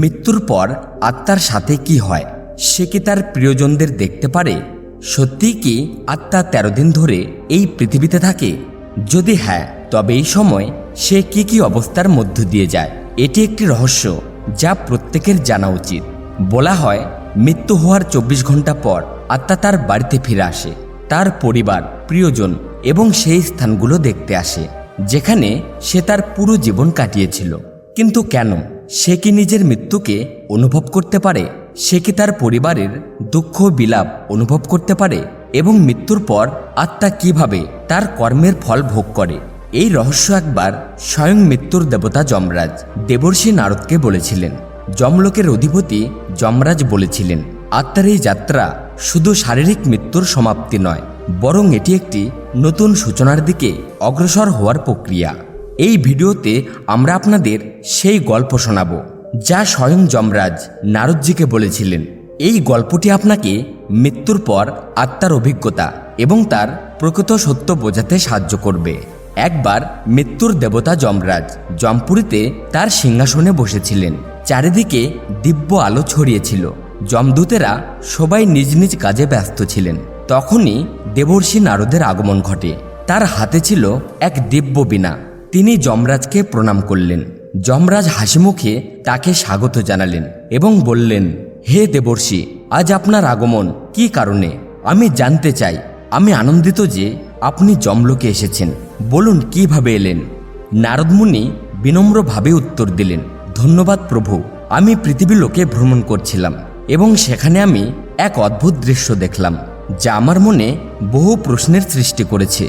মৃত্যুর পর আত্মার সাথে কি হয়? সে কি তার প্রিয়জনদের দেখতে পারে? সত্যিই কি আত্মা তেরো দিন ধরে এই পৃথিবীতে থাকে? যদি হ্যাঁ তবে এই সময় সে কি কি অবস্থার মধ্য দিয়ে যায়? এটি একটি রহস্য যা প্রত্যেকের জানা উচিত। বলা হয়, মৃত্যু হওয়ার চব্বিশ ঘণ্টা পর আত্মা তার বাড়িতে ফিরে আসে। তার পরিবার, প্রিয়জন এবং সেই স্থানগুলো দেখতে আসে, যেখানে সে তার পুরো জীবন কাটিয়েছিল। কিন্তু কেন? সে কি নিজের মৃত্যুকে অনুভব করতে পারে? সে কি তার পরিবারের দুঃখ বিলাপ অনুভব করতে পারে? এবং মৃত্যুর পর আত্মা কীভাবে তার কর্মের ফল ভোগ করে? এই রহস্য একবার স্বয়ং মৃত্যুর দেবতা যমরাজ দেবর্ষী নারদকে বলেছিলেন। যমলোকের অধিপতি যমরাজ বলেছিলেন, আত্মার এই যাত্রা শুধু শারীরিক মৃত্যুর সমাপ্তি নয়, বরং এটি একটি নতুন সূচনার দিকে অগ্রসর হওয়ার প্রক্রিয়া। এই ভিডিওতে আমরা আপনাদের সেই গল্প শোনাব, যা স্বয়ং যমরাজ নারদজিকে বলেছিলেন। এই গল্পটি আপনাকে মৃত্যুর পর আত্মার অভিজ্ঞতা এবং তার প্রকৃত সত্য বোঝাতে সাহায্য করবে। একবার মৃত্যুর দেবতা যমরাজ জমপুরীতে তার সিংহাসনে বসেছিলেন। চারিদিকে দিব্য আলো ছড়িয়েছিল। যমদূতেরা সবাই নিজ নিজ কাজে ব্যস্ত ছিলেন। তখনই দেবর্ষী নারদের আগমন ঘটে। তার হাতে ছিল এক দিব্য বীণা। তিনি যমরাজকে প্রণাম করলেন। যমরাজ হাসিমুখে তাকে স্বাগত জানালেন এবং বললেন, হে দেবর্ষি, আজ আপনার আগমন কি কারণে? আমি জানতে চাই। আমি আনন্দিত যে আপনি জমলোকে এসেছেন। বলুন, কীভাবে এলেন? নারদমুনি বিনম্রভাবে উত্তর দিলেন, ধন্যবাদ প্রভু, আমি পৃথিবী লোকে ভ্রমণ করছিলাম এবং সেখানে আমি এক অদ্ভুত দৃশ্য দেখলাম, যা আমার মনে বহু প্রশ্নের সৃষ্টি করেছে।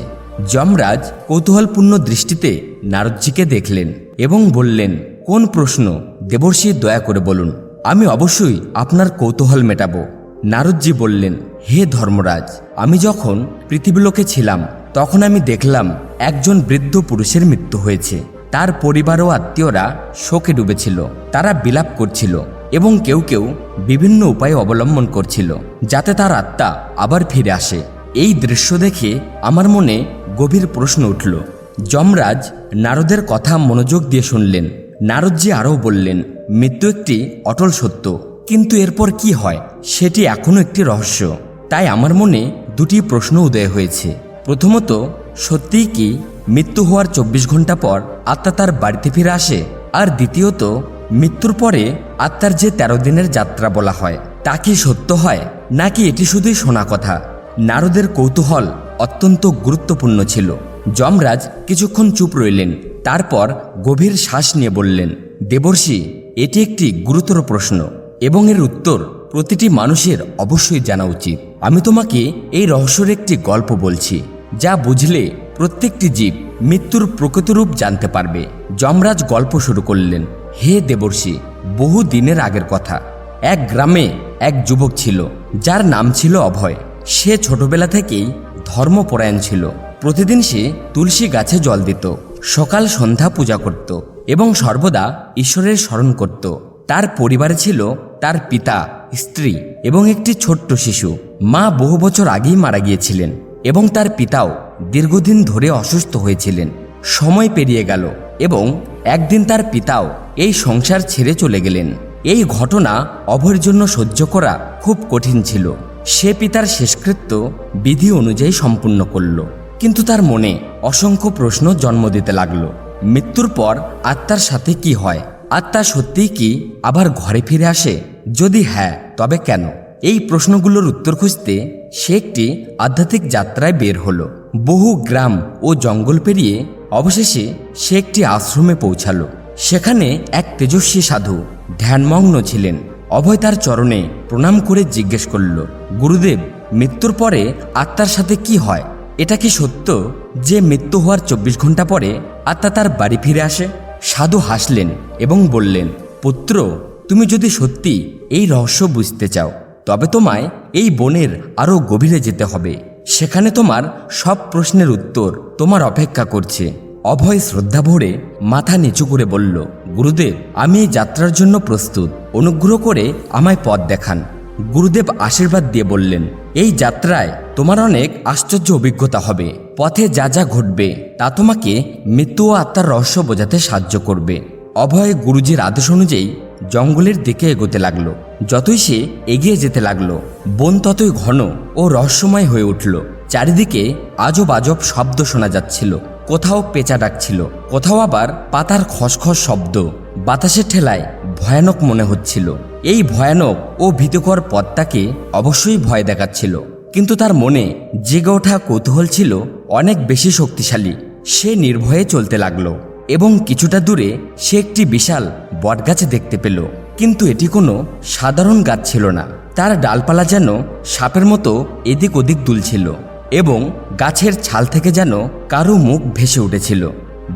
যমরাজ কৌতূহলপূর্ণ দৃষ্টিতে নারদজিকে দেখলেন এবং বললেন, কোন প্রশ্ন? দেবর্ষী, দয়া করে বলুন। আমি অবশ্যই আপনার কৌতূহল মেটাবো। নারদজি বললেন, হে ধর্মরাজ, আমি যখন পৃথিবীলোকে ছিলাম, তখন আমি দেখলাম একজন বৃদ্ধ পুরুষের মৃত্যু হয়েছে। তার পরিবার ও আত্মীয়রা শোকে ডুবেছিল, তারা বিলাপ করছিল এবং কেউ কেউ বিভিন্ন উপায় অবলম্বন করছিল, যাতে তার আত্মা আবার ফিরে আসে। এই দৃশ্য দেখে আমার মনে গভীর প্রশ্ন উঠল যমরাজ নারদের কথা মনোযোগ দিয়ে শুনলেন। নারদজি আরও বললেন, মৃত্যু একটি অটল সত্য, কিন্তু এরপর কি হয়? সেটি এখনও একটি রহস্য। তাই আমার মনে দুটি প্রশ্ন উদয় হয়েছে। প্রথমত, সত্যিই কি মৃত্যু হওয়ার চব্বিশ ঘণ্টা পর আত্মা তার বাড়িতে ফিরে আসে? আর দ্বিতীয়ত, মৃত্যুর পরে আত্মার যে তেরো দিনের যাত্রা বলা হয়, তা কি সত্য হয়? নাকি এটি শুধুই শোনা কথা? নারদের কৌতূহল অত্যন্ত গুরুত্বপূর্ণ ছিল। যমরাজ কিছুক্ষণ চুপ রইলেন, তারপর গভীর শ্বাস নিয়ে বললেন, দেবর্ষী, এটি একটি গুরুতর প্রশ্ন এবং এর উত্তর প্রতিটি মানুষের অবশ্যই জানা উচিত। আমি তোমাকে এই রহস্যের একটি গল্প বলছি, যা বুঝলে প্রত্যেকটি জীব মৃত্যুর প্রকৃত রূপ জানতে পারবে। যমরাজ গল্প শুরু করলেন, হে দেবর্ষি, বহু দিনের আগের কথা। এক গ্রামে এক যুবক ছিল, যার নাম ছিল অভয়। সে ছোটবেলা থেকেই ধর্মপরায়ণ ছিল। প্রতিদিন সে তুলসী গাছে জল দিত, সকাল সন্ধ্যা পূজা করত এবং সর্বদা ঈশ্বরের স্মরণ করত। তার পরিবারে ছিল তার পিতা, স্ত্রী এবং একটি ছোট্ট শিশু। মা বহু বছর আগেই মারা গিয়েছিলেন এবং তার পিতাও দীর্ঘদিন ধরে অসুস্থ হয়েছিলেন। সময় পেরিয়ে গেল এবং একদিন তার পিতাও এই সংসার ছেড়ে চলে গেলেন। এই ঘটনা অভয়ের জন্য সহ্য করা খুব কঠিন ছিল। সে পিতার শেষকৃত্য বিধি অনুযায়ী সম্পূর্ণ করল। কিন্তু তার মনে অসংখ্য প্রশ্ন জন্ম দিতে লাগল। মৃত্যুর পর আত্মার সাথে কি হয়? আত্মা সত্যিই কি আবার ঘরে ফিরে আসে? যদি হ্যাঁ তবে কেন? এই প্রশ্নগুলোর উত্তর খুঁজতে সে একটি আধ্যাত্মিক যাত্রায় বের হলো। বহু গ্রাম ও জঙ্গল পেরিয়ে অবশেষে সে একটি আশ্রমে পৌঁছালো। সেখানে এক তেজস্বী সাধু ধ্যানমগ্ন ছিলেন। অভয় তার চরণে প্রণাম করে জিজ্ঞেস করল, গুরুদেব, মৃত্যুর পরে আত্মার সাথে কি হয়? এটা কি সত্য যে মৃত্যু হওয়ার চব্বিশ ঘণ্টা পরে আত্মা তার বাড়ি ফিরে আসে? সাধু হাসলেন এবং বললেন, পুত্র, তুমি যদি সত্যি এই রহস্য বুঝতে চাও, তবে তোমায় এই বনের আরও গভীরে যেতে হবে। সেখানে তোমার সব প্রশ্নের উত্তর তোমার অপেক্ষা করছে। অভয় শ্রদ্ধা ভরে মাথা নিচু করে বলল, গুরুদেব, আমি এই যাত্রার জন্য প্রস্তুত। অনুগ্রহ করে আমায় পথ দেখান। গুরুদেব আশীর্বাদ দিয়ে বললেন, এই যাত্রায় তোমার অনেক আশ্চর্য অভিজ্ঞতা হবে। পথে যা যা ঘটবে, তা তোমাকে মৃত্যু ও আত্মার রহস্য বোঝাতে সাহায্য করবে। অভয় গুরুজির আদেশ অনুযায়ী জঙ্গলের দিকে এগোতে লাগল। যতই সে এগিয়ে যেতে লাগল, বন ততই ঘন ও রহস্যময় হয়ে উঠল। চারিদিকে আজব আজব শব্দ শোনা যাচ্ছিল। কোথাও পেঁচা ডাকছিল, কোথাও আবার পাতার খসখস শব্দ। বাতাসের ঠেলায় ভয়ানক মনে হচ্ছিল। এই ভয়ানক ও ভীতকর পথটাকে অবশ্যই ভয় দেখাচ্ছিল। কিন্তু তার মনে জেগে ওঠা কৌতূহল ছিল অনেক বেশি শক্তিশালী। সে নির্ভয়ে চলতে লাগল এবং কিছুটা দূরে সে একটি বিশাল বটগাছ দেখতে পেল। কিন্তু এটি কোনো সাধারণ গাছ ছিল না। তার ডালপালা যেন সাপের মতো এদিক ওদিক দুলছিল। এবং গাছের ছাল থেকে যেন কারও মুখ ভেসে উঠেছিল।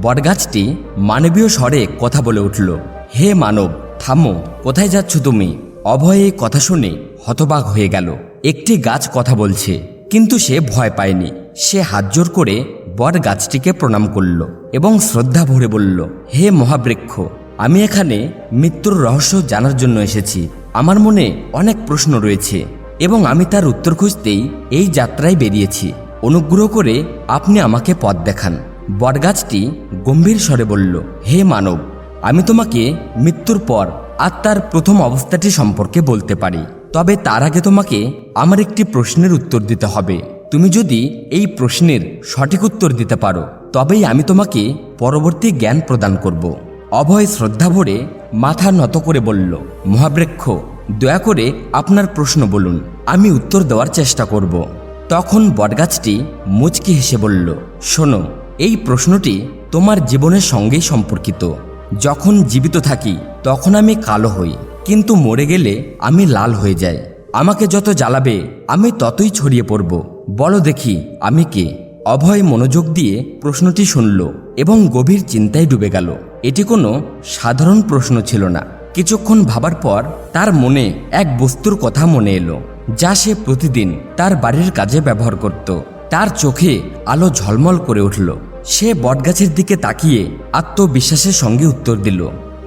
বটগাছটি মানবীয় স্বরে কথা বলে উঠল, হে মানব, থামো, কোথায় যাচ্ছ তুমি? অভয়ে কথা শুনে হতবাক হয়ে গেল। একটি গাছ কথা বলছে, কিন্তু সে ভয় পায়নি। সে হাত জোর করে বট গাছটিকে প্রণাম করল এবং শ্রদ্ধা ভরে বলল, হে মহাবৃক্ষ, আমি এখানে মৃত্যুর রহস্য জানার জন্য এসেছি। আমার মনে অনেক প্রশ্ন রয়েছে। এবং আমি তার উত্তর খুঁজতেই এই যাত্রায় বেরিয়েছি। অনুগ্রহ করে আপনি আমাকে পথ দেখান। বটগাছটি গম্ভীর স্বরে বলল, হে মানব, আমি তোমাকে মৃত্যুর পর আত্মার প্রথম অবস্থাটি সম্পর্কে বলতে পারি। তবে তার আগে তোমাকে আমার একটি প্রশ্নের উত্তর দিতে হবে। তুমি যদি এই প্রশ্নের সঠিক উত্তর দিতে পারো, তবেই আমি তোমাকে পরবর্তী জ্ঞান প্রদান করব। অভয় শ্রদ্ধা ভরে মাথা নত করে বলল, মহাবৃক্ষ দয়া করে আপনার প্রশ্ন বলুন, আমি উত্তর দেওয়ার চেষ্টা করব। তখন বটগাছটি মুচকি হেসে বলল, শোনো, এই প্রশ্নটি তোমার জীবনের সঙ্গেই সম্পর্কিত। যখন জীবিত থাকি, তখন আমি কালো হই, কিন্তু মরে গেলে আমি লাল হয়ে যাই। আমাকে যত জ্বালাবে, আমি ততই ছড়িয়ে পড়ব। বলো দেখি, আমি কে? অভয় মনোযোগ দিয়ে প্রশ্নটি শুনল এবং গভীর চিন্তায় ডুবে গেল। এটি কোনো সাধারণ প্রশ্ন ছিল না। কিছুক্ষণ ভাবার পর তার মনে এক বস্তুর কথা মনে এলো, যা সে প্রতিদিন তার বাড়ির কাজে ব্যবহার করত। তার চোখে আলো ঝলমল করে উঠল। সে বটগাছের দিকে তাকিয়ে আত্মবিশ্বাসের সঙ্গে উত্তর দিল,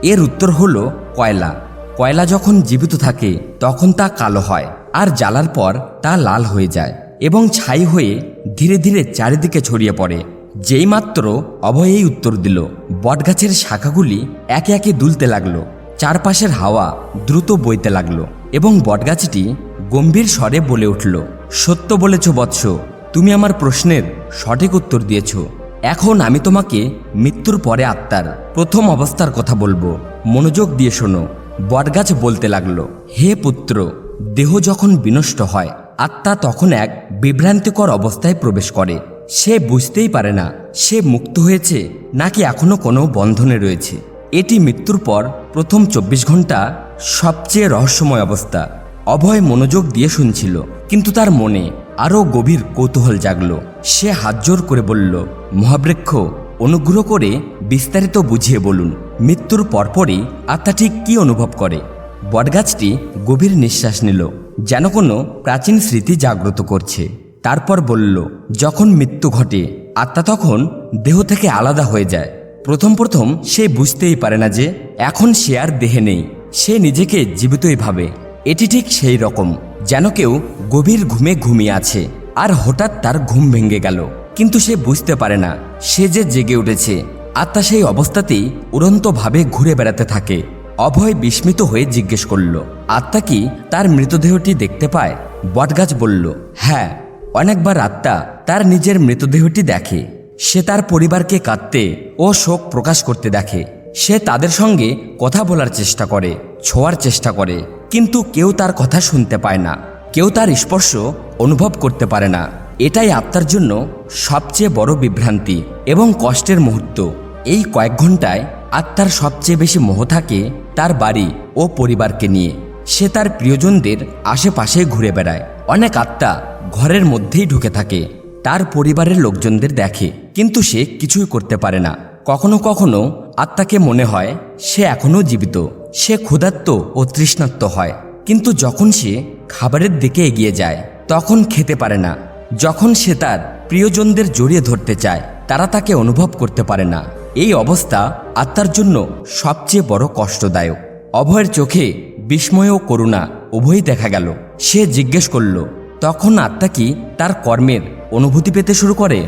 এর উত্তর হল কয়লা। কয়লা যখন জীবিত থাকে, তখন তা কালো হয় আর জ্বালার পর তা লাল হয়ে যায় এবং ছাই হয়ে ধীরে ধীরে চারিদিকে ছড়িয়ে পড়ে। যেই মাত্র অভয় এই উত্তর দিল, বটগাছের শাখাগুলি একে একে দুলতে লাগল। চারপাশের হাওয়া দ্রুত বইতে লাগল এবং বটগাছটি গম্ভীর স্বরে বলে উঠল, সত্য বলেছ বৎস, তুমি আমার প্রশ্নের সঠিক উত্তর দিয়েছ। এখন আমি তোমাকে মৃত্যুর পরে আত্মার প্রথম অবস্থার কথা বলব। মনোযোগ দিয়ে শোনো। বটগাছ বলতে লাগল, হে পুত্র, দেহ যখন বিনষ্ট হয়, আত্মা তখন এক বিভ্রান্তিকর অবস্থায় প্রবেশ করে। সে বুঝতেই পারে না, সে মুক্ত হয়েছে নাকি এখনও কোনো বন্ধনে রয়েছে। এটি মৃত্যুর পর প্রথম চব্বিশ ঘণ্টা সবচেয়ে রহস্যময় অবস্থা। অভয় মনোযোগ দিয়ে শুনছিল, কিন্তু তার মনে আরও গভীর কৌতূহল জাগল। সে হাত জোর করে বলল, মহাবৃক্ষ, অনুগ্রহ করে বিস্তারিত বুঝিয়ে বলুন, মৃত্যুর পরপরই আত্মা ঠিক কী অনুভব করে? বটগাছটি গভীর নিঃশ্বাস নিল, যেন কোনো প্রাচীন স্মৃতি জাগ্রত করছে। তারপর বলল, যখন মৃত্যু ঘটে, আত্মা তখন দেহ থেকে আলাদা হয়ে যায়। প্রথম প্রথম সে বুঝতেই পারে না যে এখন সে আর দেহে নেই, সে নিজেকে জীবিতই ভাবে। এটি ঠিক সেই রকম, যেন কেউ গভীর ঘুমে ঘুমিয়ে আছে, আর হঠাৎ তার ঘুম ভেঙে গেল। কিন্তু সে বুঝতে পারে না, সে যে জেগে উঠেছে আত্মা সেই অবস্থাতেই উড়ন্তভাবে ঘুরে বেড়াতে থাকে। অভয় বিস্মিত হয়ে জিজ্ঞেস করল, আত্মা কি তার মৃতদেহটি দেখতে পায়? বটগাছ বলল হ্যাঁ। অনেকবার আত্মা তার নিজের মৃতদেহটি দেখে। সে তার পরিবারকে কাঁদতে ও শোক প্রকাশ করতে দেখে। সে তাদের সঙ্গে কথা বলার চেষ্টা করে, ছোঁয়ার চেষ্টা করে। কিন্তু কেউ তার কথা শুনতে পায় না। কেউ তার স্পর্শ অনুভব করতে পারে না। এটাই আত্মার জন্য সবচেয়ে বড় বিভ্রান্তি এবং কষ্টের মুহূর্ত। এই কয়েক ঘন্টায় আত্মার সবচেয়ে বেশি মোহ থাকে তার বাড়ি ও পরিবারকে নিয়ে। সে তার প্রিয়জনদের আশেপাশে ঘুরে বেড়ায়। অনেক আত্মা ঘরের মধ্যেই ঢুকে থাকে, তার পরিবারের লোকজনদের দেখে। কিন্তু সে কিছুই করতে পারে না। কখনো কখনো আত্মাকে মনে হয় সে এখনও জীবিত। সে ক্ষুধার্ত ও তৃষ্ণার্ত হয়। কিন্তু যখন সে খাবারের দিকে এগিয়ে যায়, তখন খেতে পারে না। যখন সে তার প্রিয়জনদের জড়িয়ে ধরতে চায়, তারা তাকে অনুভব করতে পারে না। এই অবস্থা আত্মার জন্য সবচেয়ে বড় কষ্টদায়ক। অভয়ের চোখে বিস্ময় ও করুণা উভয়ই দেখা গেল। সে জিজ্ঞেস করল, তখন আত্মা কি তার কর্মের অনুভূতি পেতে শুরু করে?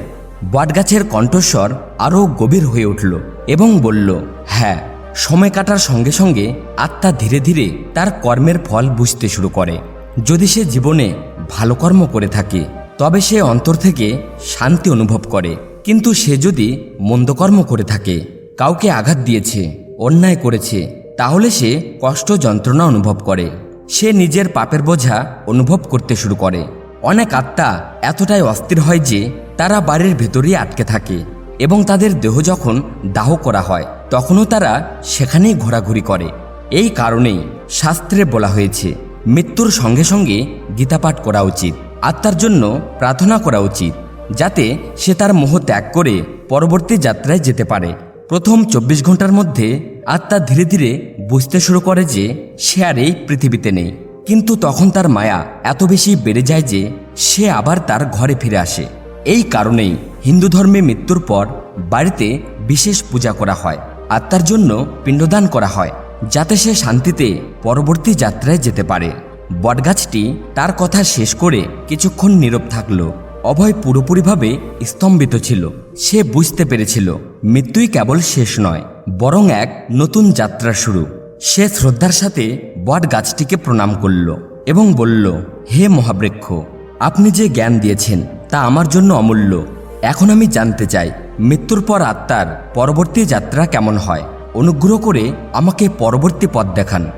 বটগাছের কণ্ঠস্বর আরও গভীর হয়ে উঠল এবং বলল হ্যাঁ সময় কাটার সঙ্গে সঙ্গে আত্মা ধীরে ধীরে তার কর্মের ফল বুঝতে শুরু করে। যদি সে জীবনে ভালো কর্ম করে থাকে, তবে সে অন্তর থেকে শান্তি অনুভব করে। কিন্তু সে যদি মন্দকর্ম করে থাকে, কাউকে আঘাত দিয়েছে, অন্যায় করেছে, তাহলে সে কষ্ট যন্ত্রণা অনুভব করে। সে নিজের পাপের বোঝা অনুভব করতে শুরু করে। অনেক আত্মা এতটাই অস্থির হয় যে তারা বাড়ির ভেতরেই আটকে থাকে এবং তাদের দেহ যখন দাহ করা হয়, তখনও তারা সেখানেই ঘোরাঘুরি করে। এই কারণেই শাস্ত্রে বলা হয়েছে, মৃত্যুর সঙ্গে সঙ্গে গীতাপাঠ করা উচিত, আত্মার জন্য প্রার্থনা করা উচিত, যাতে সে তার মোহ ত্যাগ করে পরবর্তী যাত্রায় যেতে পারে। প্রথম চব্বিশ ঘণ্টার মধ্যে আত্মা ধীরে ধীরে বুঝতে শুরু করে যে সে আর এই পৃথিবীতে নেই। কিন্তু তখন তার মায়া এত বেশি বেড়ে যায় যে সে আবার তার ঘরে ফিরে আসে। এই কারণেই হিন্দু ধর্মে মৃত্যুর পর বাড়িতে বিশেষ পূজা করা হয়, আত্মার জন্য পিণ্ডদান করা হয়, যাতে সে শান্তিতে পরবর্তী যাত্রায় যেতে পারে। বটগাছটি তার কথা শেষ করে কিছুক্ষণ নীরব থাকল। অভয় পুরোপুরিভাবে স্তম্ভিত ছিল। সে বুঝতে পেরেছিল, মৃত্যুই কেবল শেষ নয়, বরং এক নতুন যাত্রা শুরু। সে শ্রদ্ধার সাথে বট গাছটিকে প্রণাম করল এবং বলল, হে মহাবৃক্ষ আপনি যে জ্ঞান দিয়েছেন তা আমার জন্য অমূল্য। এখন আমি জানতে চাই, মৃত্যুর পর আত্মার পরবর্তী যাত্রা কেমন হয়? অনুগ্রহ করে আমাকে পরবর্তী পথ দেখান।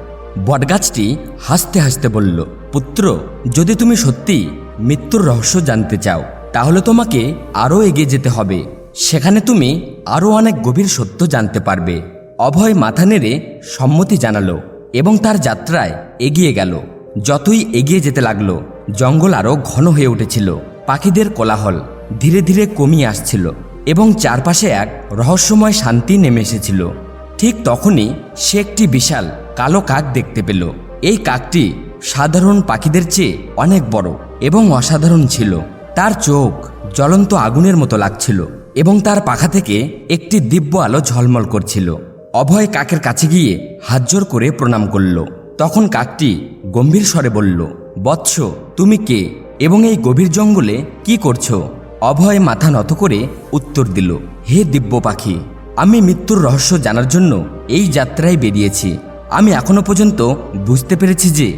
বটগাছটি হাসতে হাসতে বলল, পুত্র, যদি তুমি সত্যি মৃত্যুর রহস্য জানতে চাও, তাহলে তোমাকে আরও এগিয়ে যেতে হবে। সেখানে তুমি আরও অনেক গভীর সত্য জানতে পারবে। অভয় মাথা নেড়ে সম্মতি জানালো এবং তার যাত্রায় এগিয়ে গেল। যতই এগিয়ে যেতে লাগল জঙ্গল আরও ঘন হয়ে উঠেছিল। পাখিদের কোলাহল ধীরে ধীরে কমিয়ে আসছিল এবং চারপাশে এক রহস্যময় শান্তি নেমে এসেছিল। ঠিক তখনই সে একটি বিশাল কালো কাক দেখতে পেল। এই কাকটি সাধারণ পাখিদের চেয়ে অনেক বড় এবং অসাধারণ ছিল। তার চোখ জ্বলন্ত আগুনের মতো লাগছিল এবং তার পাখা থেকে একটি দিব্য আলো ঝলমল করছিল। অভয় কাকের কাছে গিয়ে হাতজোর করে প্রণাম করল। তখন কাকটি গম্ভীর স্বরে বলল, বৎস তুমি কে এবং এই গভীর জঙ্গলে কি করছ? অভয় মাথা নত করে উত্তর দিল, হে দিব্য পাখি, আমি মৃত্যুর রহস্য জানার জন্য এই যাত্রায় বেরিয়েছি। আমি এখনও পর্যন্ত বুঝতে পেরেছি যে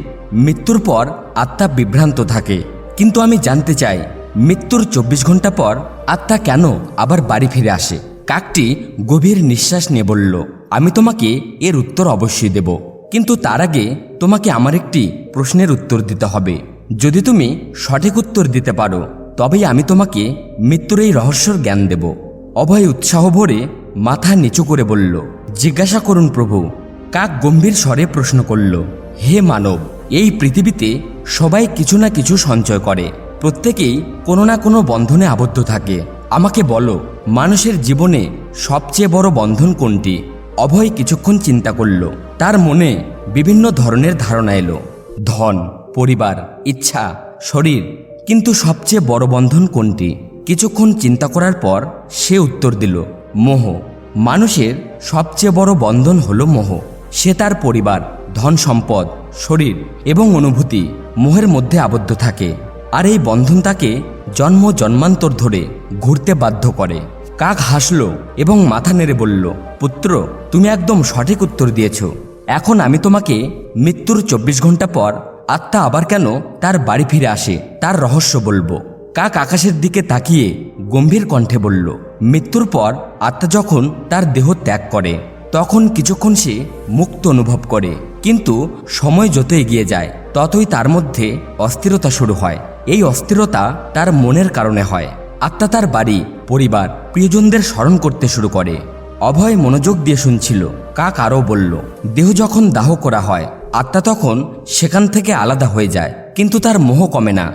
মৃত্যুর পর আত্মা বিভ্রান্ত থাকে। কিন্তু আমি জানতে চাই, মৃত্যুর চব্বিশ ঘণ্টা পর আত্মা কেন আবার বাড়ি ফিরে আসে? কাকটি গভীর নিঃশ্বাস নিয়ে বলল, আমি তোমাকে এর উত্তর অবশ্যই দেব, কিন্তু তার আগে তোমাকে আমার একটি প্রশ্নের উত্তর দিতে হবে। যদি তুমি সঠিক উত্তর দিতে পারো, তবেই আমি তোমাকে মৃত্যুর এই রহস্যর জ্ঞান দেব। অভয় উৎসাহ ভরে মাথা নিচু করে বলল, জিজ্ঞাসা করুন প্রভু। কাক গম্ভীর স্বরে প্রশ্ন করল, হে মানব, এই পৃথিবীতে সবাই কিছু না কিছু সঞ্চয় করে। প্রত্যেকেই কোনো না কোনো বন্ধনে আবদ্ধ থাকে। আমাকে বলো, মানুষের জীবনে সবচেয়ে বড় বন্ধন কোনটি? অভয় কিছুক্ষণ চিন্তা করল। তার মনে বিভিন্ন ধরনের ধারণা এলো। ধন। পরিবার, ইচ্ছা, শরীর, কিন্তু সবচেয়ে বড় বন্ধন কোনটি? কিছুক্ষণ চিন্তা করার পর সে উত্তর দিল, মোহ। মানুষের সবচেয়ে বড় বন্ধন হলো মোহ। সে তার পরিবার, ধন সম্পদ, শরীর এবং অনুভূতি মোহের মধ্যে আবদ্ধ থাকে। আর এই বন্ধন তাকে জন্ম জন্মান্তর ধরে ঘুরতে বাধ্য করে। কাক হাসল এবং মাথা নেড়ে বলল, পুত্র, তুমি একদম সঠিক উত্তর দিয়েছ। এখন আমি তোমাকে মৃত্যুর চব্বিশ ঘণ্টা পর আত্মা আবার কেন তার বাড়ি ফিরে আসে, তার রহস্য বলব। কাক আকাশের দিকে তাকিয়ে গম্ভীর কণ্ঠে বলল, মৃত্যুর পর আত্মা যখন তার দেহ ত্যাগ করে, তখন কিছুক্ষণ সে মুক্ত অনুভব করে। কিন্তু সময় যত এগিয়ে যায়, ততই তার মধ্যে অস্থিরতা শুরু হয়। এই অস্থিরতা তার মনের কারণে হয়। আত্মা তার বাড়ি, পরিবার, প্রিয়জনদের স্মরণ করতে শুরু করে। অভয় মনোযোগ দিয়ে শুনছিল। কাক আরও বলল, দেহ যখন দাহ করা হয় আত্মা তখন সেখান থেকে আলাদা হয়ে যায়, কিন্তু তার মোহ কমে না।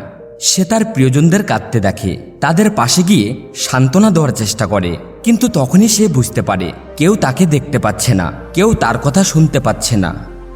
সে তার প্রিয়জনদের কাঁদতে দেখে, তাদের পাশে গিয়ে সান্ত্বনা দেওয়ার চেষ্টা করে, কিন্তু তখনই সে বুঝতে পারে, কেউ তাকে দেখতে পাচ্ছে না, কেউ তার কথা শুনতে পাচ্ছে না।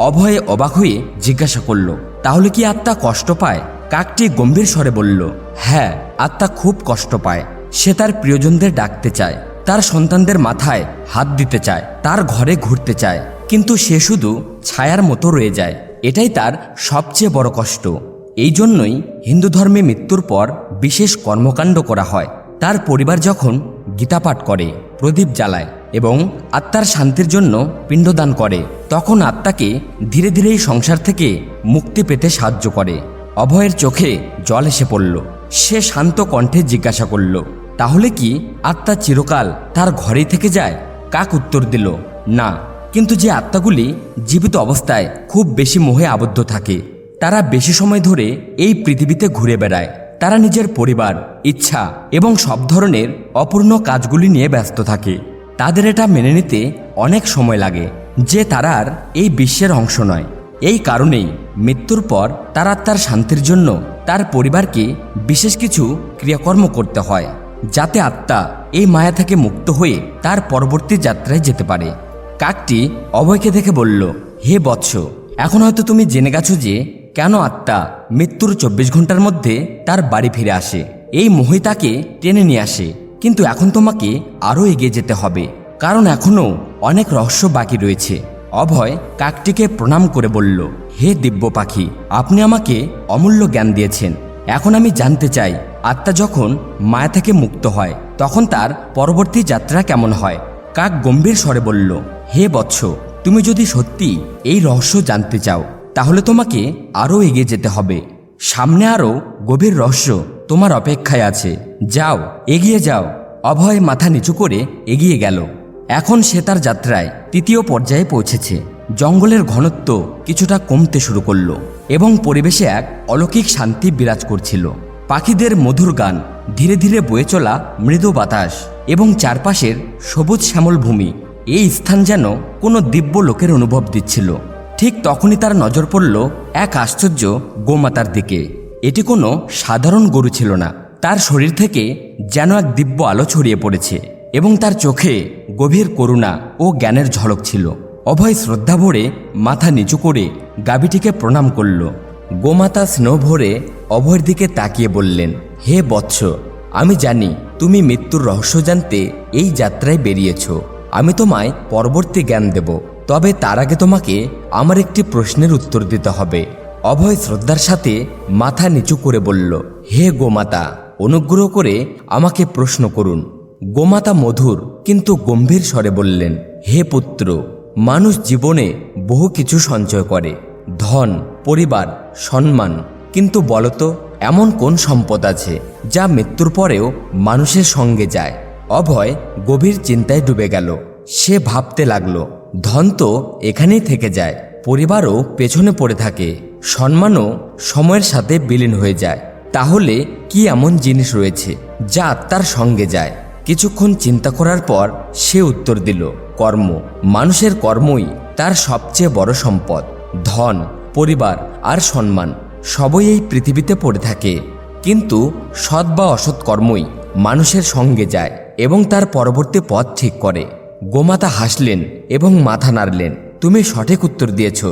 অভয়ে অবাক হয়ে জিজ্ঞাসা করল, তাহলে কি আত্মা কষ্ট পায়? কাকটি গম্ভীর স্বরে বলল হ্যাঁ আত্মা খুব কষ্ট পায়। সে তার প্রিয়জনদের ডাকতে চায়, তার সন্তানদের মাথায় হাত দিতে চায়, তার ঘরে ঘুরতে চায়, কিন্তু সে শুধু ছায়ার মতো রয়ে যায়। এটাই তার সবচেয়ে বড় কষ্ট। এই জন্যই হিন্দু ধর্মে মৃত্যুর পর বিশেষ কর্মকাণ্ড করা হয়। তার পরিবার যখন গীতাপাঠ করে, প্রদীপ জ্বালায় এবং আত্মার শান্তির জন্য পিণ্ডদান করে, তখন আত্মাকে ধীরে ধীরে এই সংসার থেকে মুক্তি পেতে সাহায্য করে। অভয়ের চোখে জল এসে পড়ল। সে শান্ত কণ্ঠে জিজ্ঞাসা করল, তাহলে কি আত্মা চিরকাল তার ঘরেই থেকে যায়? কাক উত্তর দিল, না। কিন্তু যে আত্মাগুলি জীবিত অবস্থায় খুব বেশি মোহে আবদ্ধ থাকে, তারা বেশি সময় ধরে এই পৃথিবীতে ঘুরে বেড়ায়। তারা নিজের পরিবার, ইচ্ছা এবং সব ধরনের অপূর্ণ কাজগুলি নিয়ে ব্যস্ত থাকে। তাদের এটা মেনে নিতে অনেক সময় লাগে, যে তারা আর এই বিশ্বের অংশ নয়। এই কারণেই মৃত্যুর পর তারা তার শান্তির জন্য তার পরিবারকে বিশেষ কিছু ক্রিয়াকর্ম করতে হয়, যাতে আত্মা এই মায়া থেকে মুক্ত হয়ে তার পরবর্তী যাত্রায় যেতে পারে। কাকটি অভয়কে দেখে বলল, হে বৎস, এখন হয়তো তুমি জেনে গেছো যে কেন আত্মা মৃত্যুর চব্বিশ ঘণ্টার মধ্যে তার বাড়ি ফিরে আসে। এই মোহে তাকে টেনে নিয়ে আসে। কিন্তু এখন তোমাকে আরও এগিয়ে যেতে হবে। কারণ এখনও অনেক রহস্য বাকি রয়েছে। অভয় কাকটিকে প্রণাম করে বলল, হে দিব্য পাখি, আপনি আমাকে অমূল্য জ্ঞান দিয়েছেন। এখন আমি জানতে চাই, আত্মা যখন মায়া থেকে মুক্ত হয়, তখন তার পরবর্তী যাত্রা কেমন হয়? কাক গম্ভীর স্বরে বলল হে বৎস, তুমি যদি সত্যি এই রহস্য জানতে চাও, তাহলে তোমাকে আরও এগিয়ে যেতে হবে। সামনে আরও গভীর রহস্য তোমার অপেক্ষায় আছে। যাও, এগিয়ে যাও। অভয় মাথা নিচু করে এগিয়ে গেল। এখন সে তার যাত্রায় তৃতীয় পর্যায়ে পৌঁছেছে। জঙ্গলের ঘনত্ব কিছুটা কমতে শুরু করল এবং পরিবেশে এক অলৌকিক শান্তি বিরাজ করছিল। পাখিদের মধুর গান, ধীরে ধীরে বয়ে চলা মৃদু বাতাস এবং চারপাশের সবুজ শ্যামল ভূমি এই স্থান যেন কোনো দিব্য লোকের অনুভব দিচ্ছিল। ঠিক তখনই তার নজর পড়ল এক আশ্চর্য গোমাতার দিকে। এটি কোনো সাধারণ গরু ছিল না। তার শরীর থেকে যেন এক দিব্য আলো ছড়িয়ে পড়েছে এবং তার চোখে গভীর করুণা ও জ্ঞানের ঝলক ছিল। অভয় শ্রদ্ধা ভরে মাথা নিচু করে গাভীটিকে প্রণাম করল। গোমাতা স্নেহ ভরে অভয়ের দিকে তাকিয়ে বললেন, হে বৎস, আমি জানি তুমি মৃত্যুর রহস্য জানতে এই যাত্রায় বেরিয়েছ। আমি তোমায় পরবর্তী জ্ঞান দেব। তবে তার আগে তোমাকে আমার একটি প্রশ্নের উত্তর দিতে হবে। অভয় শ্রদ্ধার সাথে মাথা নিচু করে বলল, হে গোমাতা, অনুগ্রহ করে আমাকে প্রশ্ন করুন। গোমাতা মধুর কিন্তু গম্ভীর স্বরে বললেন, হে পুত্র, মানুষ জীবনে বহু কিছু সঞ্চয় করে। ধন, পরিবার, সম্মান, কিন্তু বলতো, এমন কোন সম্পদ আছে যা মৃত্যুর পরেও মানুষের সঙ্গে যায়? অভয় গভীর চিন্তায় ডুবে গেল। সে ভাবতে লাগল, ধন তো এখানেই থেকে যায়, পরিবারও পেছনে পড়ে থাকে, সম্মানও সময়ের সাথে বিলীন হয়ে যায়। তাহলে কি এমন জিনিস রয়েছে যা আত্মার সঙ্গে যায়? কিছুক্ষণ চিন্তা করার পর সে উত্তর দিল, কর্ম। মানুষের কর্মই তার সবচেয়ে বড় সম্পদ। ধন, পরিবার আর সম্মান, সবই এই পৃথিবীতে পড়ে থাকে। কিন্তু সৎ বা অসৎ কর্মই মানুষের সঙ্গে যায়। এবং তার পরবর্তী পথ ঠিক করে। গোমাতা হাসলেন এবং মাথা নাড়লেন। তুমি সঠিক উত্তর দিয়েছ।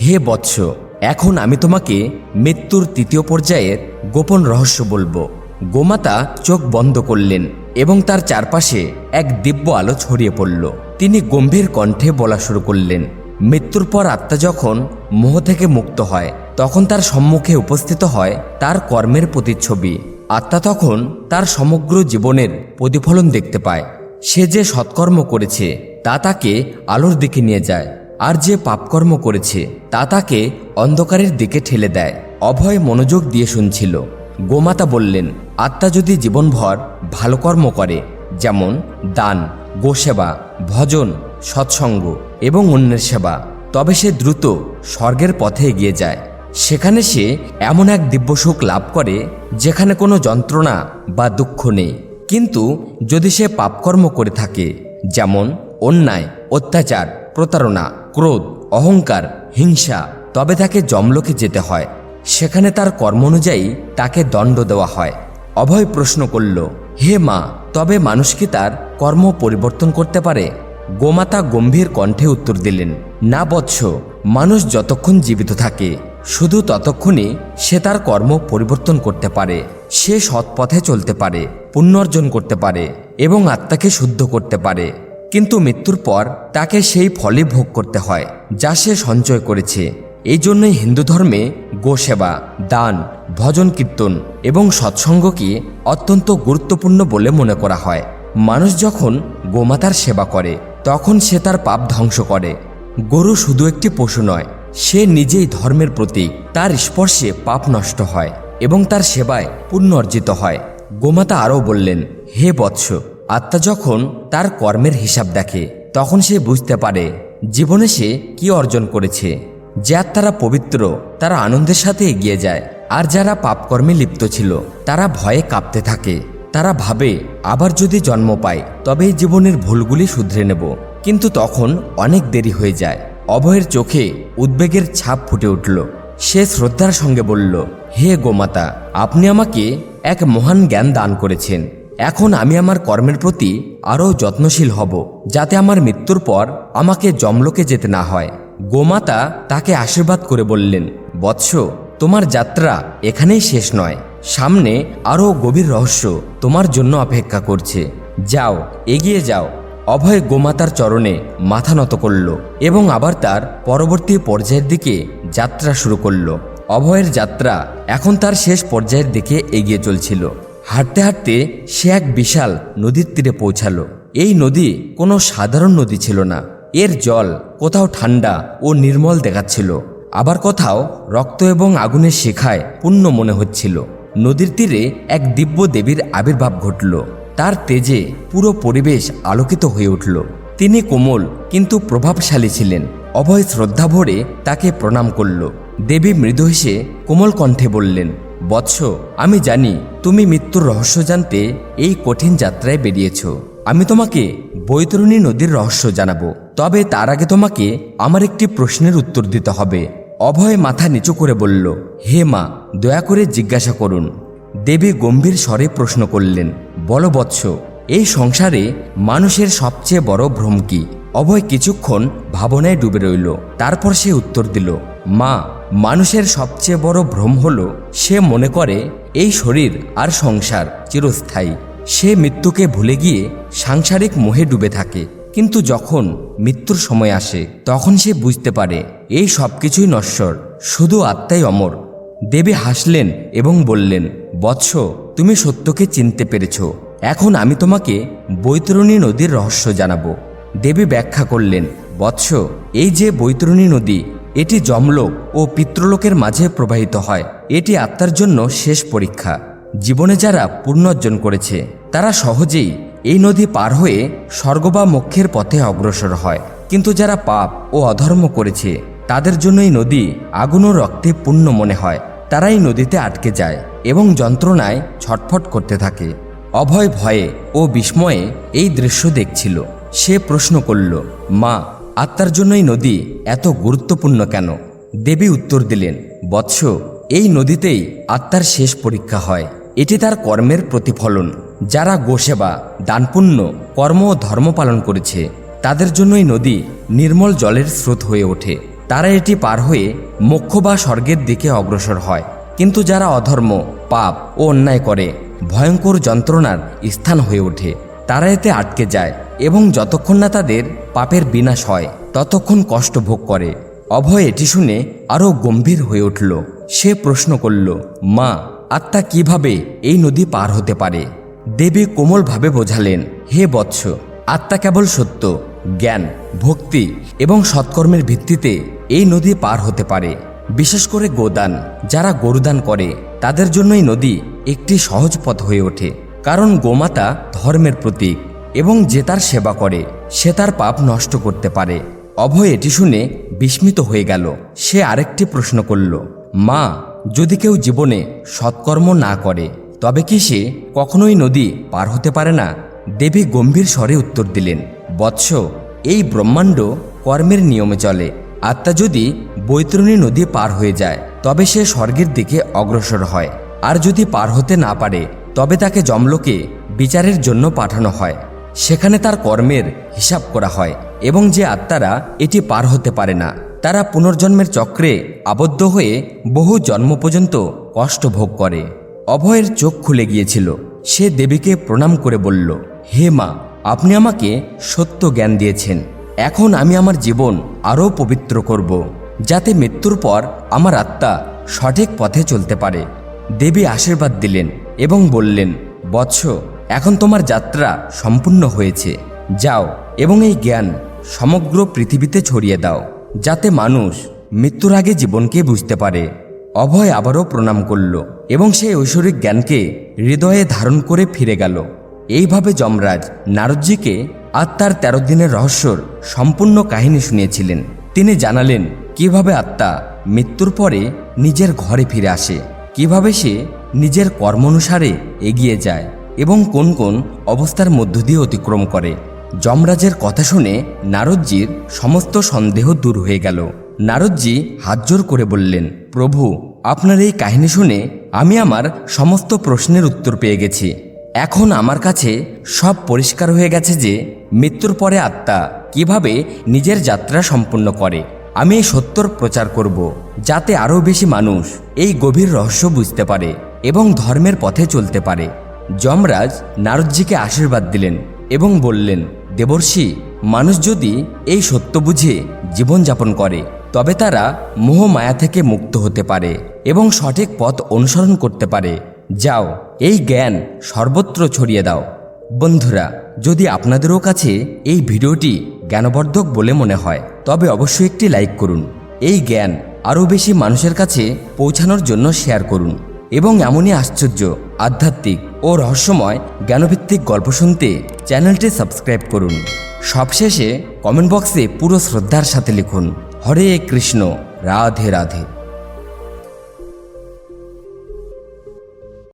হে বৎস, এখন আমি তোমাকে মৃত্যুর তৃতীয় পর্যায়ের গোপন রহস্য বলব। গোমাতা চোখ বন্ধ করলেন এবং তার চারপাশে এক দিব্য আলো ছড়িয়ে পড়ল। তিনি গম্ভীর কণ্ঠে বলা শুরু করলেন, মৃত্যুর পর আত্মা যখন মোহ থেকে মুক্ত হয়, তখন তার সম্মুখে উপস্থিত হয় তার কর্মের প্রতিচ্ছবি। আত্মা তখন তার সমগ্র জীবনের প্রতিফলন দেখতে পায়। সে যে সৎকর্ম করেছে, তা তাকে আলোর দিকে নিয়ে যায়। আর যে পাপকর্ম করেছে, তা তাকে অন্ধকারের দিকে ঠেলে দেয়। অভয় মনোযোগ দিয়ে শুনছিল। গোমাতা বললেন, আত্মা যদি জীবনভর ভালো কর্ম করে, যেমন দান, গোসেবা, ভজন, সৎসঙ্গ এবং অন্যের সেবা, তবে সে দ্রুত স্বর্গের পথে এগিয়ে যায়। সেখানে সে এমন এক দিব্য সুখ লাভ করে যেখানে কোনো যন্ত্রণা বা দুঃখ নেই। কিন্তু যদি সে পাপকর্ম করে থাকে, যেমন অন্যায়, অত্যাচার, প্রতারণা, ক্রোধ, অহংকার, হিংসা, তবে তাকে জমলোকে যেতে হয়। সেখানে তার কর্ম অনুযায়ী তাকে দণ্ড দেওয়া হয়। অভয় প্রশ্ন করল, হে মা, তবে মানুষ কি তার কর্ম পরিবর্তন করতে পারে? গোমাতা গম্ভীর কণ্ঠে উত্তর দিলেন, না বৎস, মানুষ যতক্ষণ জীবিত থাকে শুধু ততক্ষণই সে তার কর্ম পরিবর্তন করতে পারে, সে সৎ পথে চলতে পারে পুণ্য অর্জন করতে পারে এবং আত্মাকে শুদ্ধ করতে পারে। কিন্তু মৃত্যুর পর তাকে সেই ফলই ভোগ করতে হয়, যা সে সঞ্চয় করেছে। এই জন্যই হিন্দু ধর্মে গোসেবা, দান, ভজন কীর্তন এবং সৎসঙ্গকে অত্যন্ত গুরুত্বপূর্ণ বলে মনে করা হয়। মানুষ যখন গোমাতার সেবা করে, তখন সে তার পাপ ধ্বংস করে। গরু শুধু একটি পশু নয় সে নিজেই ধর্মের প্রতীক তার স্পর্শে পাপ নষ্ট হয় এবং তার সেবায় পুণ্য অর্জিত হয়। গোমাতা আরও বললেন, হে বৎস, আত্মা যখন তার কর্মের হিসাব দেখে, তখন সে বুঝতে পারে জীবনে সে কি অর্জন করেছে। যে আত্মারা পবিত্র, তারা আনন্দের সাথে এগিয়ে যায়, আর যারা পাপকর্মে লিপ্ত ছিল, তারা ভয়ে কাঁপতে থাকে। তারা ভাবে, আবার যদি জন্ম পায় তবে জীবনের ভুলগুলি শুধরে নেব। কিন্তু তখন অনেক দেরি হয়ে যায়। অভয়ের চোখে উদ্বেগের ছাপ ফুটে উঠল। সে শ্রদ্ধার সঙ্গে বলল, হে গোমাতা, আপনি আমাকে এক মহান জ্ঞান দান করেছেন। এখন আমি আমার কর্মের প্রতি আরও যত্নশীল হব, যাতে আমার মৃত্যুর পর আমাকে জমলোকে যেতে না হয়। গোমাতা তাকে আশীর্বাদ করে বললেন, বৎস, তোমার যাত্রা এখানেই শেষ নয়। সামনে আরও গভীর রহস্য তোমার জন্য অপেক্ষা করছে। যাও, এগিয়ে যাও। অভয় গোমাতার চরণে মাথা নত করল এবং আবার তার পরবর্তী পর্যায়ের দিকে যাত্রা শুরু করল। অভয়ের যাত্রা এখন তার শেষ পর্যায়ের দিকে এগিয়ে চলছিল। হাঁটতে হাঁটতে সে এক বিশাল নদীর তীরে পৌঁছালো। এই নদী কোনো সাধারণ নদী ছিল না। এর জল কোথাও ঠান্ডা ও নির্মল দেখাচ্ছিল। আবার কোথাও রক্ত এবং আগুনের শেখায় পূর্ণ মনে হচ্ছিল। নদীর তীরে এক দিব্য দেবীর আবির্ভাব ঘটল। তার তেজে পুরো পরিবেশ আলোকিত হয়ে উঠল। তিনি কোমল কিন্তু প্রভাবশালী ছিলেন। অভয় শ্রদ্ধা ভরে তাকে প্রণাম করল। দেবী মৃদু হেসে কোমল কণ্ঠে বললেন, বৎস, আমি জানি তুমি মৃত্যুর রহস্য জানতে এই কঠিন যাত্রায় বেরিয়েছ। আমি তোমাকে বৈতরণী নদীর রহস্য জানাব। তবে তার আগে তোমাকে আমার একটি প্রশ্নের উত্তর দিতে হবে। অভয় মাথা নিচু করে বলল, হে মা, দয়া করে জিজ্ঞাসা করুন। দেবী গম্ভীর স্বরে প্রশ্ন করলেন, বলো বৎস, এই সংসারে মানুষের সবচেয়ে বড় ভ্রম কি? অভয় কিছুক্ষণ ভাবনায় ডুবে রইল। তারপর সে উত্তর দিল, মা, মানুষের সবচেয়ে বড় ভ্রম হল সে মনে করে এই শরীর আর সংসার চিরস্থায়ী। সে মৃত্যুকে ভুলে গিয়ে সাংসারিক মোহে ডুবে থাকে। কিন্তু যখন মৃত্যুর সময় আসে, তখন সে বুঝতে পারে, এই সব কিছুই নশ্বর, শুধু আত্মাই অমর। দেবী হাসলেন এবং বললেন, বৎস, তুমি সত্যকে চিনতে পেরেছ। এখন আমি তোমাকে বৈতরণী নদীর রহস্য জানাব। দেবী ব্যাখ্যা করলেন, বৎস, এই যে বৈতরণী নদী, এটি জমলোক ও পিতৃলোকের মাঝে প্রবাহিত হয়। এটি আত্মার জন্য শেষ পরীক্ষা। জীবনে যারা পূর্ণ অর্জন করেছে, তারা সহজেই এই নদী পার হয়ে স্বর্গ বা মোক্ষের পথে অগ্রসর হয়। কিন্তু যারা পাপ ও অধর্ম করেছে তাদের জন্য এই নদী আগুন ও রক্তে পূর্ণ মনে হয়। তারাই নদীতে আটকে যায় এবং যন্ত্রণায় ছটফট করতে থাকে। অভয় ভয়ে ও বিস্ময়ে এই দৃশ্য দেখছিল। সে প্রশ্ন করল, মা, আত্মার জন্যই নদী এত গুরুত্বপূর্ণ কেন? দেবী উত্তর দিলেন, বৎস, এই নদীতেই আত্মার শেষ পরীক্ষা হয়। এটি তার কর্মের প্রতিফলন। যারা গোসেবা, দানপুণ্য, কর্ম ও ধর্ম পালন করেছে, তাদের জন্যই নদী নির্মল জলের স্রোত হয়ে ওঠে। তারা এটি পার হয়ে মোক্ষ বা স্বর্গের দিকে অগ্রসর হয়। কিন্তু যারা অধর্ম, পাপ ও অন্যায় করে, ভয়ঙ্কর যন্ত্রণার স্থান হয়ে ওঠে, তারা এতে আটকে যায় এবং যতক্ষণ না তাদের পাপের বিনাশ হয়, ততক্ষণ কষ্ট ভোগ করে। অভয় এটি শুনে আরও গম্ভীর হয়ে উঠল। সে প্রশ্ন করল, মা, আত্মা কীভাবে এই নদী পার হতে পারে? দেবী কোমলভাবে বোঝালেন, হে বৎস, আত্মা কেবল সত্য, জ্ঞান, ভক্তি এবং সৎকর্মের ভিত্তিতে এই নদী পার হতে পারে। বিশেষ করে গোদান, যারা গরুদান করে, তাদের জন্যই নদী একটি সহজ পথ হয়ে ওঠে। কারণ গোমাতা ধর্মের প্রতীক এবং যে তার সেবা করে, সে তার পাপ নষ্ট করতে পারে। অভয় এটি শুনে বিস্মিত হয়ে গেল। সে আরেকটি প্রশ্ন করল, মা, যদি কেউ জীবনে সৎকর্ম না করে, তবে কি সে কখনোই নদী পার হতে পারে না? দেবী গম্ভীর স্বরে উত্তর দিলেন, বৎস, এই ব্রহ্মাণ্ড কর্মের নিয়মে চলে। আত্মা যদি বৈতরণী নদী পার হয়ে যায়, তবে সে স্বর্গের দিকে অগ্রসর হয়। আর যদি পার হতে না পারে, তবে তাকে জমলোকে বিচারের জন্য পাঠানো হয়। সেখানে তার কর্মের হিসাব করা হয়, এবং যে আত্মারা এটি পার হতে পারে না, তারা পুনর্জন্মের চক্রে আবদ্ধ হয়ে বহু জন্ম পর্যন্ত কষ্ট ভোগ করে। অভয়ের চোখ খুলে গিয়েছিল। সে দেবীকে প্রণাম করে বলল, হে মা, আপনি আমাকে সত্য জ্ঞান দিয়েছেন। এখন আমি আমার জীবন আরও পবিত্র করব, যাতে মৃত্যুর পর আমার আত্মা সঠিক পথে চলতে পারে। দেবী আশীর্বাদ দিলেন এবং বললেন, বৎস, এখন তোমার যাত্রা সম্পূর্ণ হয়েছে। যাও এবং এই জ্ঞান সমগ্র পৃথিবীতে ছড়িয়ে দাও, যাতে মানুষ মৃত্যুর আগে জীবনকে বুঝতে পারে। অভয় আবারও প্রণাম করল এবং সেই ঐশ্বরিক জ্ঞানকে হৃদয়ে ধারণ করে ফিরে গেল। এইভাবে যমরাজ নারদজিকে আত্মার তেরো দিনের রহস্যর সম্পূর্ণ কাহিনী শুনিয়েছিলেন। তিনি জানালেন, কীভাবে আত্মা মৃত্যুর পরে নিজের ঘরে ফিরে আসে, কীভাবে সে নিজের কর্ম অনুসারে এগিয়ে যায় এবং কোন কোন অবস্থার মধ্য দিয়ে অতিক্রম করে। যমরাজের কথা শুনে নারদজির সমস্ত সন্দেহ দূর হয়ে গেল। নারদজি হাত জোর করে বললেন, প্রভু, আপনার এই কাহিনী শুনে আমি আমার সমস্ত প্রশ্নের উত্তর পেয়ে গেছি। এখন আমার কাছে সব পরিষ্কার হয়ে গেছে যে মৃত্যুর পরে আত্মা কীভাবে নিজের যাত্রা সম্পূর্ণ করে। আমি এই সত্যর প্রচার করব, যাতে আরও বেশি মানুষ এই গভীর রহস্য বুঝতে পারে এবং ধর্মের পথে চলতে পারে। যমরাজ নারদজিকে আশীর্বাদ দিলেন এবং বললেন, দেবর্ষি, মানুষ যদি এই সত্য বুঝে জীবনযাপন করে, তবে তারা মোহ মায়া থেকে মুক্ত হতে পারে এবং সঠিক পথ অনুসরণ করতে পারে। যাও, এই জ্ঞান সর্বত্র ছড়িয়ে দাও। বন্ধুরা, যদি আপনাদেরও কাছে এই ভিডিওটি জ্ঞানবর্ধক বলে মনে হয়, তবে অবশ্যই একটি লাইক করুন। এই জ্ঞান আরও বেশি মানুষের কাছে পৌঁছানোর জন্য শেয়ার করুন। এবং এমনই আশ্চর্য, আধ্যাত্মিক ও রহস্যময় জ্ঞানভিত্তিক গল্প শুনতে চ্যানেলটি সাবস্ক্রাইব করুন। সবশেষে কমেন্ট বক্সে পুরো শ্রদ্ধার সাথে লিখুন, হরে কৃষ্ণ, রাধে রাধে।